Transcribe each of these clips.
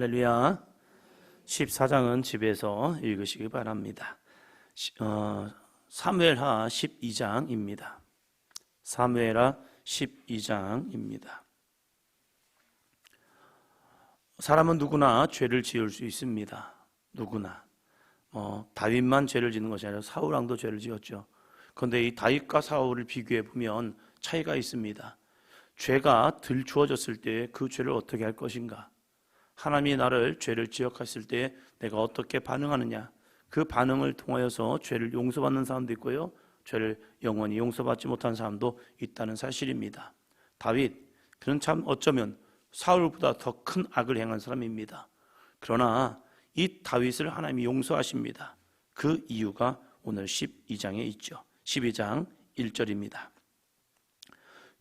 할렐루야. 14장은 집에서 읽으시기 바랍니다. 시- 어, 사무엘하 12장입니다. 사무엘하 12장입니다. 사람은 누구나 죄를 지을 수 있습니다. 누구나. 뭐 다윗만 죄를 짓는 것이 아니라 사울 왕도 죄를 지었죠. 그런데 이 다윗과 사울을 비교해 보면 차이가 있습니다. 죄가 들추어졌을 때 그 죄를 어떻게 할 것인가? 하나님이 나를 죄를 지적했을 때 내가 어떻게 반응하느냐? 그 반응을 통하여서 죄를 용서받는 사람도 있고요. 죄를 영원히 용서받지 못한 사람도 있다는 사실입니다. 다윗, 그는 참 어쩌면 사울보다 더 큰 악을 행한 사람입니다. 그러나 이 다윗을 하나님이 용서하십니다. 그 이유가 오늘 12장에 있죠. 12장 1절입니다.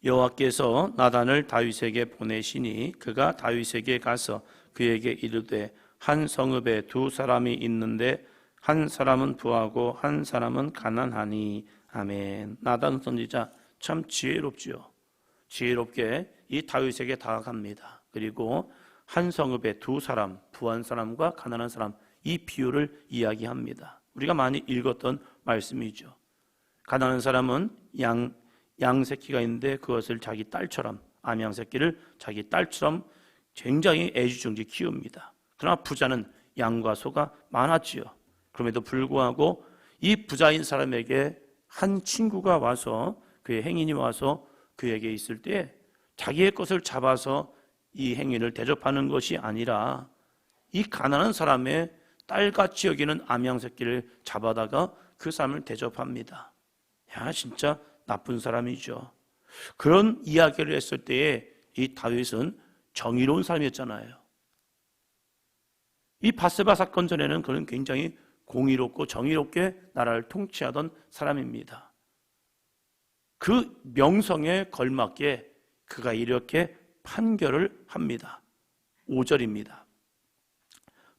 여호와께서 나단을 다윗에게 보내시니 그가 다윗에게 가서 그에게 이르되 한 성읍에 두 사람이 있는데 한 사람은 부하고 한 사람은 가난하니 아멘. 나단 선지자 참 지혜롭지요. 지혜롭게 이 다윗에게 다가갑니다. 그리고 한 성읍에 두 사람, 부한 사람과 가난한 사람 이 비유를 이야기합니다. 우리가 많이 읽었던 말씀이죠. 가난한 사람은 양, 양 새끼가 있는데 그것을 자기 딸처럼 암양 새끼를 자기 딸처럼 굉장히 애지중지 키웁니다. 그러나 부자는 양과 소가 많았지요. 그럼에도 불구하고 이 부자인 사람에게 한 친구가 와서 그의 행인이 와서 그에게 있을 때 자기의 것을 잡아서 이 행인을 대접하는 것이 아니라 이 가난한 사람의 딸같이 여기는 암양 새끼를 잡아다가 그 사람을 대접합니다. 야, 진짜 나쁜 사람이죠. 그런 이야기를 했을 때에 이 다윗은 정의로운 사람이었잖아요. 이 바세바 사건 전에는 그는 굉장히 공의롭고 정의롭게 나라를 통치하던 사람입니다. 그 명성에 걸맞게 그가 이렇게 판결을 합니다. 5절입니다.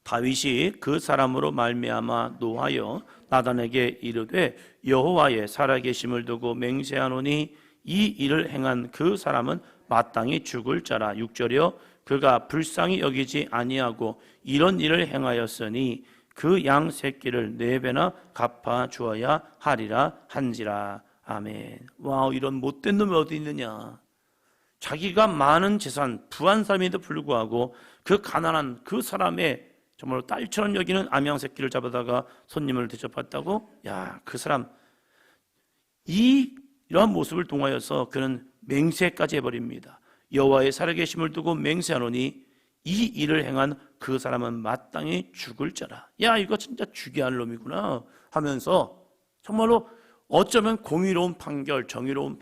다윗이 그 사람으로 말미암아 노하여 나단에게 이르되 여호와의 살아계심을 두고 맹세하노니 이 일을 행한 그 사람은 마땅히 죽을 자라 6절이요 그가 불쌍히 여기지 아니하고 이런 일을 행하였으니 그 양 새끼를 네 배나 갚아 주어야 하리라 한지라 아멘. 와우 이런 못된 놈이 어디 있느냐? 자기가 많은 재산 부한 사람에도 불구하고 그 가난한 그 사람의 정말 딸처럼 여기는 암양 새끼를 잡아다가 손님을 대접했다고? 야, 그 사람 이 이러한 모습을 통하여서 그는 맹세까지 해버립니다. 여호와의 살아계심을 두고 맹세하노니 이 일을 행한 그 사람은 마땅히 죽을 자라. 야, 이거 진짜 죽여야 할 놈이구나 하면서 정말로 어쩌면 공의로운 판결, 정의로운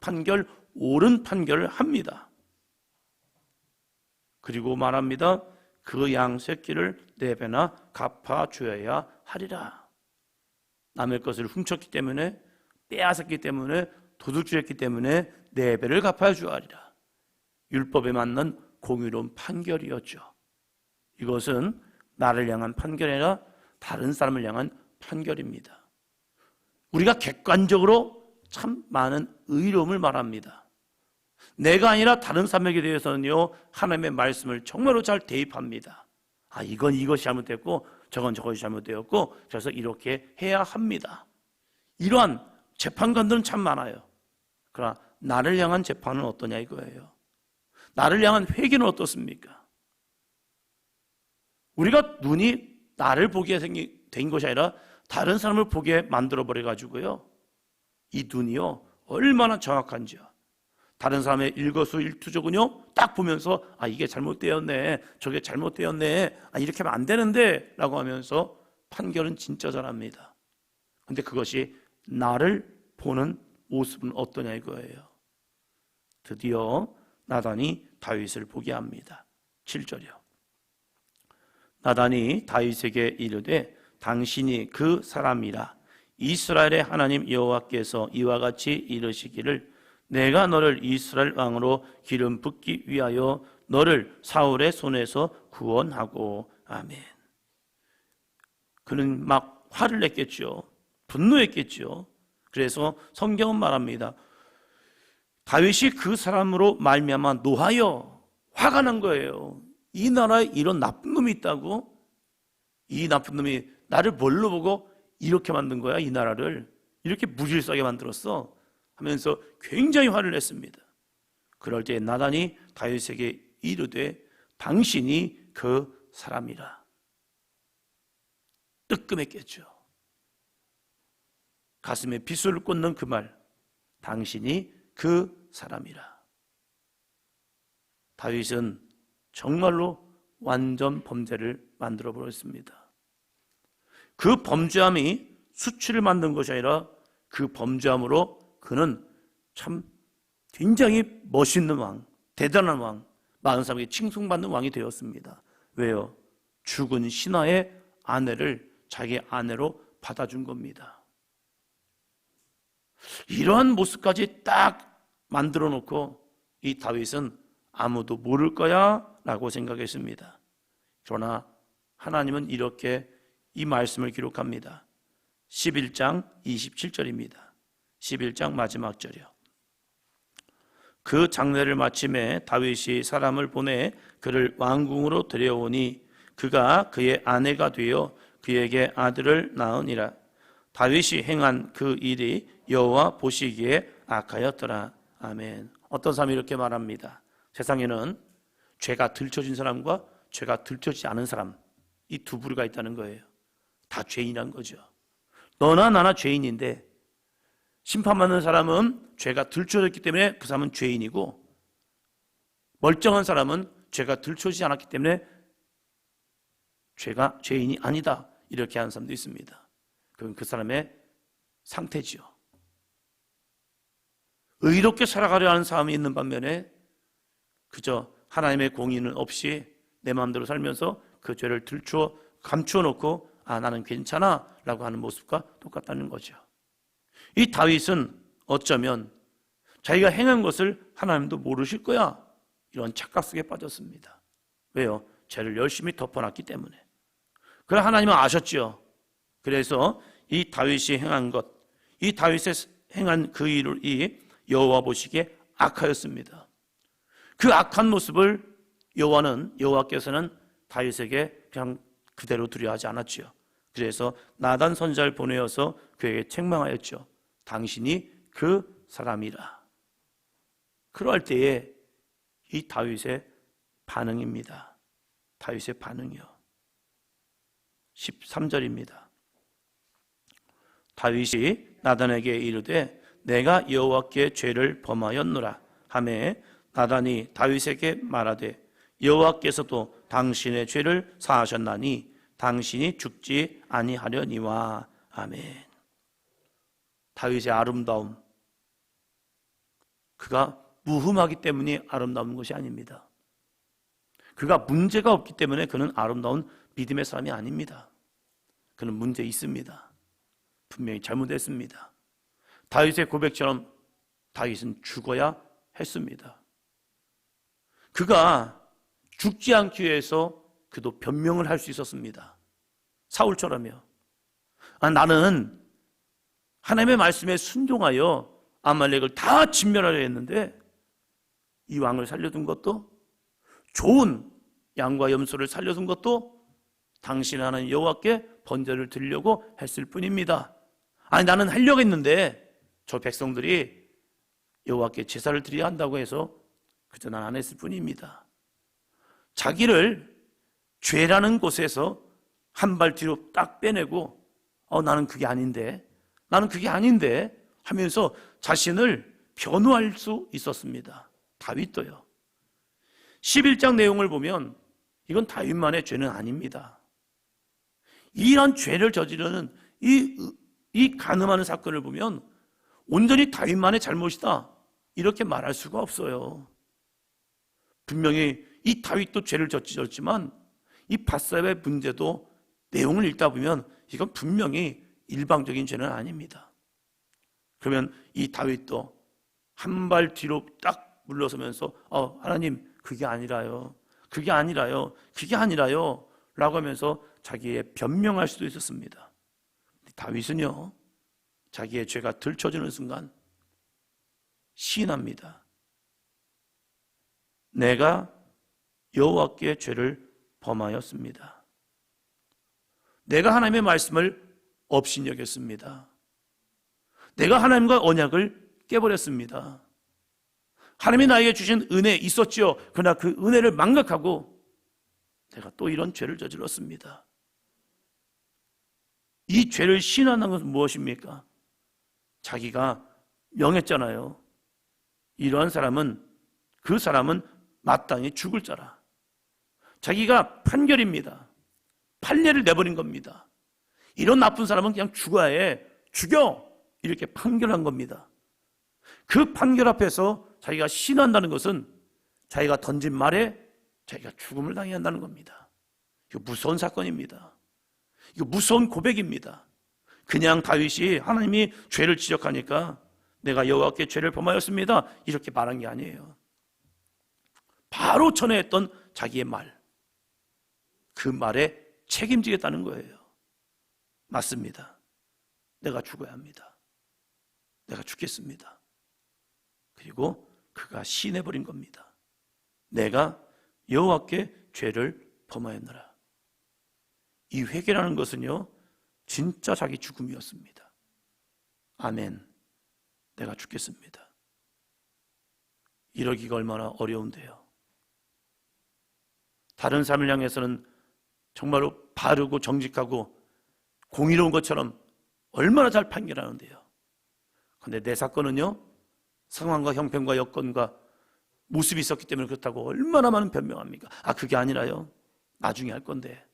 판결, 옳은 판결을 합니다. 그리고 말합니다. 그 양 새끼를 네 배나 갚아 줘야 하리라. 남의 것을 훔쳤기 때문에 빼앗았기 때문에 도둑질했기 때문에 네 배를 갚아 주하리라. 율법에 맞는 공의로운 판결이었죠. 이것은 나를 향한 판결이 아니라 다른 사람을 향한 판결입니다. 우리가 객관적으로 참 많은 의로움을 말합니다. 내가 아니라 다른 사람에게 대해서는요, 하나님의 말씀을 정말로 잘 대입합니다. 아, 이건 이것이 잘못됐고, 저건 저것이 잘못되었고, 그래서 이렇게 해야 합니다. 이러한 재판관들은 참 많아요. 그러나 나를 향한 재판은 어떠냐 이거예요. 나를 향한 회개는 어떻습니까? 우리가 눈이 나를 보게 된 것이 아니라 다른 사람을 보게 만들어 버려 가지고요. 이 눈이요 얼마나 정확한지요. 다른 사람의 일거수 일투족은요 딱 보면서 아 이게 잘못되었네 저게 잘못되었네 아 이렇게 하면 안 되는데 라고 하면서 판결은 진짜 잘합니다. 근데 그것이 나를 보는 모습은 어떠냐 이거예요. 드디어 나단이 다윗을 보게 합니다. 7절이요. 나단이 다윗에게 이르되 당신이 그 사람이라 이스라엘의 하나님 여호와께서 이와 같이 이르시기를 내가 너를 이스라엘 왕으로 기름 붓기 위하여 너를 사울의 손에서 구원하고 아멘. 그는 막 화를 냈겠죠. 분노했겠죠. 그래서 성경은 말합니다. 다윗이 그 사람으로 말미암아 노하여 화가 난 거예요. 이 나라에 이런 나쁜 놈이 있다고? 이 나쁜 놈이 나를 뭘로 보고 이렇게 만든 거야, 이 나라를. 이렇게 무질서하게 만들었어. 하면서 굉장히 화를 냈습니다. 그럴 때 나단이 다윗에게 이르되 당신이 그 사람이라. 뜨끔했겠죠. 가슴에 비수를 꽂는 그 말. 당신이 그 사람이라. 다윗은 정말로 완전 범죄를 만들어 버렸습니다. 그 범죄함이 수치를 만든 것이 아니라 그 범죄함으로 그는 참 굉장히 멋있는 왕, 대단한 왕, 많은 사람에게 칭송받는 왕이 되었습니다. 왜요? 죽은 신하의 아내를 자기 아내로 받아준 겁니다. 이러한 모습까지 딱 만들어 놓고 이 다윗은 아무도 모를 거야 라고 생각했습니다. 그러나 하나님은 이렇게 이 말씀을 기록합니다. 11장 27절입니다. 11장 마지막 절이요. 그 장례를 마침에 다윗이 사람을 보내 그를 왕궁으로 데려오니 그가 그의 아내가 되어 그에게 아들을 낳으니라. 다윗이 행한 그 일이 여호와 보시기에 악하였더라. 아멘. 어떤 사람이 이렇게 말합니다. 세상에는 죄가 들춰진 사람과 죄가 들춰지지 않은 사람 이 두 부류가 있다는 거예요. 다 죄인이란 거죠. 너나 나나 죄인인데 심판받는 사람은 죄가 들춰졌기 때문에 그 사람은 죄인이고 멀쩡한 사람은 죄가 들춰지지 않았기 때문에 죄가 죄인이 아니다 이렇게 하는 사람도 있습니다. 그건 그 사람의 상태지요. 의롭게 살아가려 하는 사람이 있는 반면에 그저 하나님의 공의는 없이 내 마음대로 살면서 그 죄를 들추어 감추어 놓고 아 나는 괜찮아라고 하는 모습과 똑같다는 거죠. 이 다윗은 어쩌면 자기가 행한 것을 하나님도 모르실 거야 이런 착각 속에 빠졌습니다. 왜요? 죄를 열심히 덮어놨기 때문에. 그래 하나님은 아셨죠. 그래서 이 다윗이 행한 것, 이 다윗의 행한 그 일을 이 여호와 보시기에 악하였습니다. 그 악한 모습을 여호와는 여호와께서는 다윗에게 그냥 그대로 두려워하지 않았지요. 그래서 나단 선자를 보내어서 그에게 책망하였죠. 당신이 그 사람이라. 그럴 때에 이 다윗의 반응입니다. 다윗의 반응이요. 13절입니다. 다윗이 나단에게 이르되 내가 여호와께 죄를 범하였노라 하매 나단이 다윗에게 말하되 여호와께서도 당신의 죄를 사하셨나니 당신이 죽지 아니하려니와 아멘. 다윗의 아름다움 그가 무흠하기 때문에 아름다운 것이 아닙니다. 그가 문제가 없기 때문에 그는 아름다운 믿음의 사람이 아닙니다. 그는 문제 있습니다. 분명히 잘못했습니다. 다윗의 고백처럼 다윗은 죽어야 했습니다. 그가 죽지 않기 위해서 그도 변명을 할 수 있었습니다. 사울처럼요. 아, 나는 하나님의 말씀에 순종하여 아말렉을 다 진멸하려 했는데 이 왕을 살려둔 것도 좋은 양과 염소를 살려둔 것도 당신 하나님 여호와께 번제를 드리려고 했을 뿐입니다. 아니 나는 하려고 했는데 저 백성들이 여호와께 제사를 드려야 한다고 해서 그저 난 안 했을 뿐입니다. 자기를 죄라는 곳에서 한 발 뒤로 딱 빼내고 어 나는 그게 아닌데 나는 그게 아닌데 하면서 자신을 변호할 수 있었습니다. 다윗도요. 11장 내용을 보면 이건 다윗만의 죄는 아닙니다. 이런 죄를 저지르는 이, 이 가늠하는 사건을 보면 온전히 다윗만의 잘못이다. 이렇게 말할 수가 없어요. 분명히 이 다윗도 죄를 저질렀지만 이 바사의 문제도 내용을 읽다 보면 이건 분명히 일방적인 죄는 아닙니다. 그러면 이 다윗도 한 발 뒤로 딱 물러서면서 어, 하나님 그게 아니라요. 그게 아니라요. 그게 아니라요. 라고 하면서 자기의 변명할 수도 있었습니다. 다윗은요. 자기의 죄가 들춰지는 순간 시인합니다. 내가 여호와께 죄를 범하였습니다. 내가 하나님의 말씀을 업신여겼습니다. 내가 하나님과 언약을 깨버렸습니다. 하나님이 나에게 주신 은혜 있었지요. 그러나 그 은혜를 망각하고 내가 또 이런 죄를 저질렀습니다. 이 죄를 신하는 것은 무엇입니까? 자기가 명했잖아요. 이러한 사람은 그 사람은 마땅히 죽을 자라. 자기가 판결입니다. 판례를 내버린 겁니다. 이런 나쁜 사람은 그냥 죽어야 해. 죽여! 이렇게 판결한 겁니다. 그 판결 앞에서 자기가 신한다는 것은 자기가 던진 말에 자기가 죽음을 당해야 한다는 겁니다. 이거 무서운 사건입니다. 이거 무서운 고백입니다. 그냥 다윗이 하나님이 죄를 지적하니까 내가 여호와께 죄를 범하였습니다. 이렇게 말한 게 아니에요. 바로 전에 했던 자기의 말. 그 말에 책임지겠다는 거예요. 맞습니다. 내가 죽어야 합니다. 내가 죽겠습니다. 그리고 그가 신해버린 겁니다. 내가 여호와께 죄를 범하였노라. 이 회개라는 것은요, 진짜 자기 죽음이었습니다. 아멘. 내가 죽겠습니다. 이러기가 얼마나 어려운데요. 다른 삶을 향해서는 정말로 바르고 정직하고 공의로운 것처럼 얼마나 잘 판결하는데요. 그런데 내 사건은요, 상황과 형편과 여건과 모습이 있었기 때문에 그렇다고 얼마나 많은 변명합니까? 아, 그게 아니라요. 나중에 할 건데.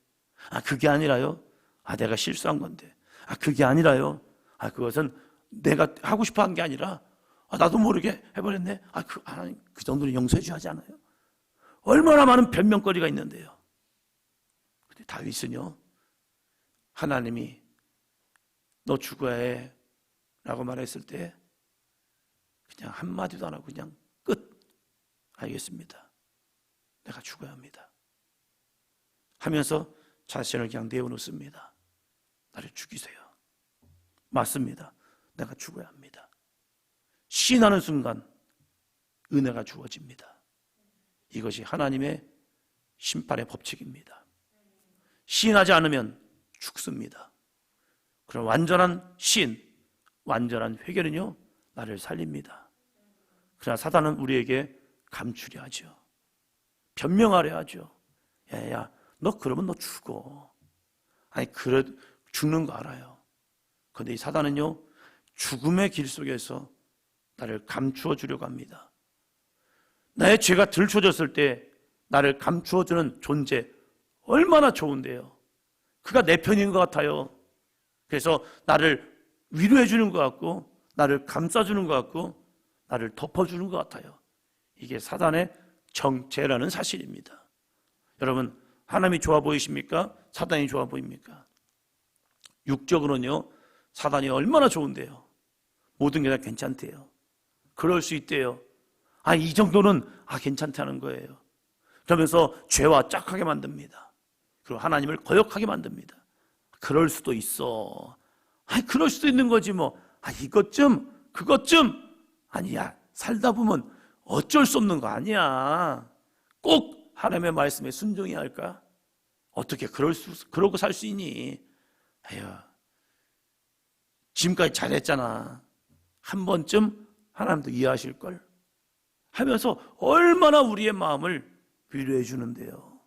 아, 그게 아니라요. 아, 내가 실수한 건데. 아, 그게 아니라요. 아, 그것은 내가 하고 싶어 한 게 아니라, 아, 나도 모르게 해버렸네. 아, 그, 하나님, 그 정도는 용서해 주지 않아요? 얼마나 많은 변명거리가 있는데요. 근데 다윗은요, 하나님이 너 죽어야 해. 라고 말했을 때, 그냥 한마디도 안 하고 그냥 끝. 알겠습니다. 내가 죽어야 합니다. 하면서 자신을 그냥 내어놓습니다. 나를 죽이세요. 맞습니다. 내가 죽어야 합니다. 신하는 순간 은혜가 주어집니다. 이것이 하나님의 심판의 법칙입니다. 신하지 않으면 죽습니다. 그럼 완전한 신, 완전한 회개는요, 나를 살립니다. 그러나 사단은 우리에게 감추려 하죠. 변명하려 하죠. 야, 야, 너 그러면 너 죽어. 아니, 그래, 죽는 거 알아요. 그런데 이 사단은요, 죽음의 길 속에서 나를 감추어 주려고 합니다. 나의 죄가 들춰졌을 때 나를 감추어 주는 존재, 얼마나 좋은데요. 그가 내 편인 것 같아요. 그래서 나를 위로해 주는 것 같고, 나를 감싸 주는 것 같고, 나를 덮어 주는 것 같아요. 이게 사단의 정체라는 사실입니다. 여러분, 하나님이 좋아 보이십니까? 사단이 좋아 보입니까? 육적으로는요, 사단이 얼마나 좋은데요. 모든 게 다 괜찮대요. 그럴 수 있대요. 아, 이 정도는, 아, 괜찮다는 거예요. 그러면서 죄와 짝하게 만듭니다. 그리고 하나님을 거역하게 만듭니다. 그럴 수도 있어. 아, 그럴 수도 있는 거지 뭐. 아, 이것 좀, 그것 좀. 아니야. 살다 보면 어쩔 수 없는 거 아니야. 꼭 하나님의 말씀에 순종해야 할까? 어떻게 그럴 수, 그러고 살 수 있니? 아유, 지금까지 잘했잖아. 한 번쯤 하나님도 이해하실 걸 하면서 얼마나 우리의 마음을 위로해 주는데요.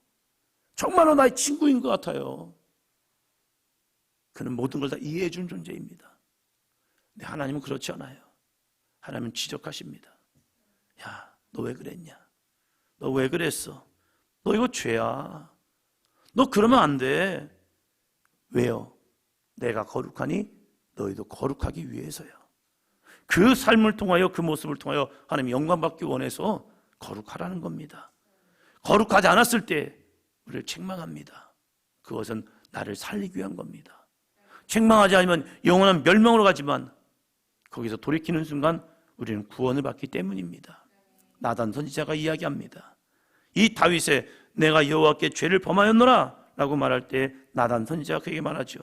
정말로 나의 친구인 것 같아요. 그는 모든 걸 다 이해해 준 존재입니다. 근데 하나님은 그렇지 않아요. 하나님은 지적하십니다. 야, 너 왜 그랬냐? 너 왜 그랬어? 너 이거 죄야. 너 그러면 안 돼. 왜요? 내가 거룩하니 너희도 거룩하기 위해서요. 그 삶을 통하여 그 모습을 통하여 하나님 영광 받기 원해서 거룩하라는 겁니다. 거룩하지 않았을 때 우리를 책망합니다. 그것은 나를 살리기 위한 겁니다. 책망하지 않으면 영원한 멸망으로 가지만 거기서 돌이키는 순간 우리는 구원을 받기 때문입니다. 나단 선지자가 이야기합니다. 이 다윗의 내가 여호와께 죄를 범하였노라 라고 말할 때 나단 선지자가 그에게 말하죠.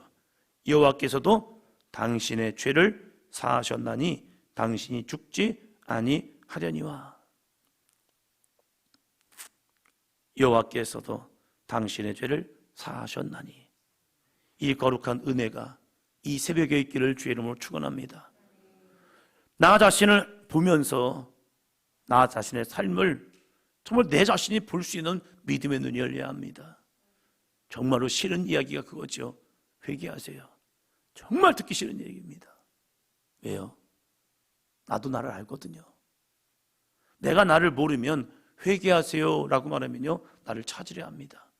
여호와께서도 당신의 죄를 사하셨나니 당신이 죽지 아니하려니와 여호와께서도 당신의 죄를 사하셨나니 이 거룩한 은혜가 이 새벽에 있기를 주의 이름으로 축원합니다. 나 자신을 보면서 나 자신의 삶을 정말 내 자신이 볼 수 있는 믿음의 눈이 열려야 합니다. 정말로 싫은 이야기가 그거죠. 회개하세요. 정말 듣기 싫은 얘기입니다. 왜요? 나도 나를 알거든요. 내가 나를 모르면 회개하세요 라고 말하면요. 나를 찾으려 합니다.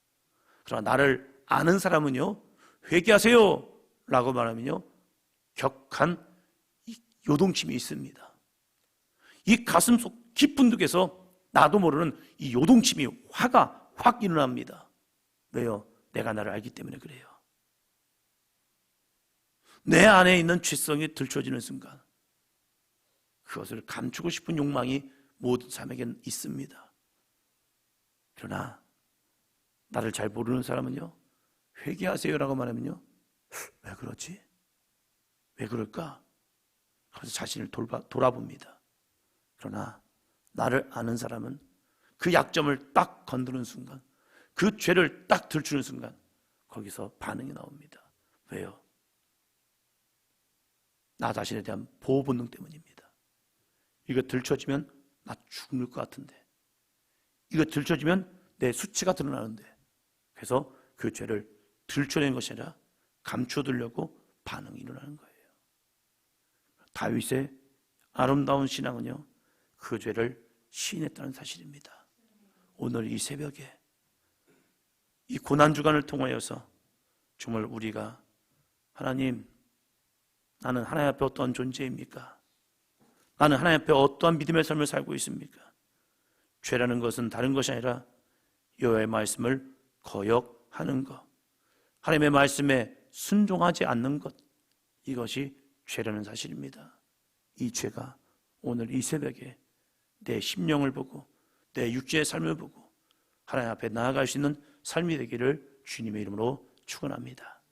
그러나 나를 아는 사람은요. 회개하세요 라고 말하면요. 격한 이 요동침이 있습니다. 이 가슴 속 깊은 득에서 나도 모르는 이 요동침이 화가 확 일어납니다. 왜요? 내가 나를 알기 때문에 그래요. 내 안에 있는 죄성이 들춰지는 순간 그것을 감추고 싶은 욕망이 모든 사람에게 있습니다. 그러나 나를 잘 모르는 사람은요. 회개하세요라고 말하면요. 왜 그러지? 왜 그럴까? 그래서 자신을 돌봐, 돌아봅니다. 그러나 나를 아는 사람은 그 약점을 딱 건드는 순간, 그 죄를 딱 들추는 순간, 거기서 반응이 나옵니다. 왜요? 나 자신에 대한 보호 본능 때문입니다. 이거 들춰지면 나 죽을 것 같은데. 이거 들춰지면 내 수치가 드러나는데. 그래서 그 죄를 들춰낸 것이 아니라 감춰두려고 반응이 일어나는 거예요. 다윗의 아름다운 신앙은요, 그 죄를 시인했다는 사실입니다. 오늘 이 새벽에 이 고난 주간을 통하여서 정말 우리가 하나님 나는 하나님 앞에 어떠한 존재입니까? 나는 하나님 앞에 어떠한 믿음의 삶을 살고 있습니까? 죄라는 것은 다른 것이 아니라 여호와의 말씀을 거역하는 것, 하나님의 말씀에 순종하지 않는 것, 이것이 죄라는 사실입니다. 이 죄가 오늘 이 새벽에 내 심령을 보고 내 육체의 삶을 보고 하나님 앞에 나아갈 수 있는 삶이 되기를 주님의 이름으로 축원합니다.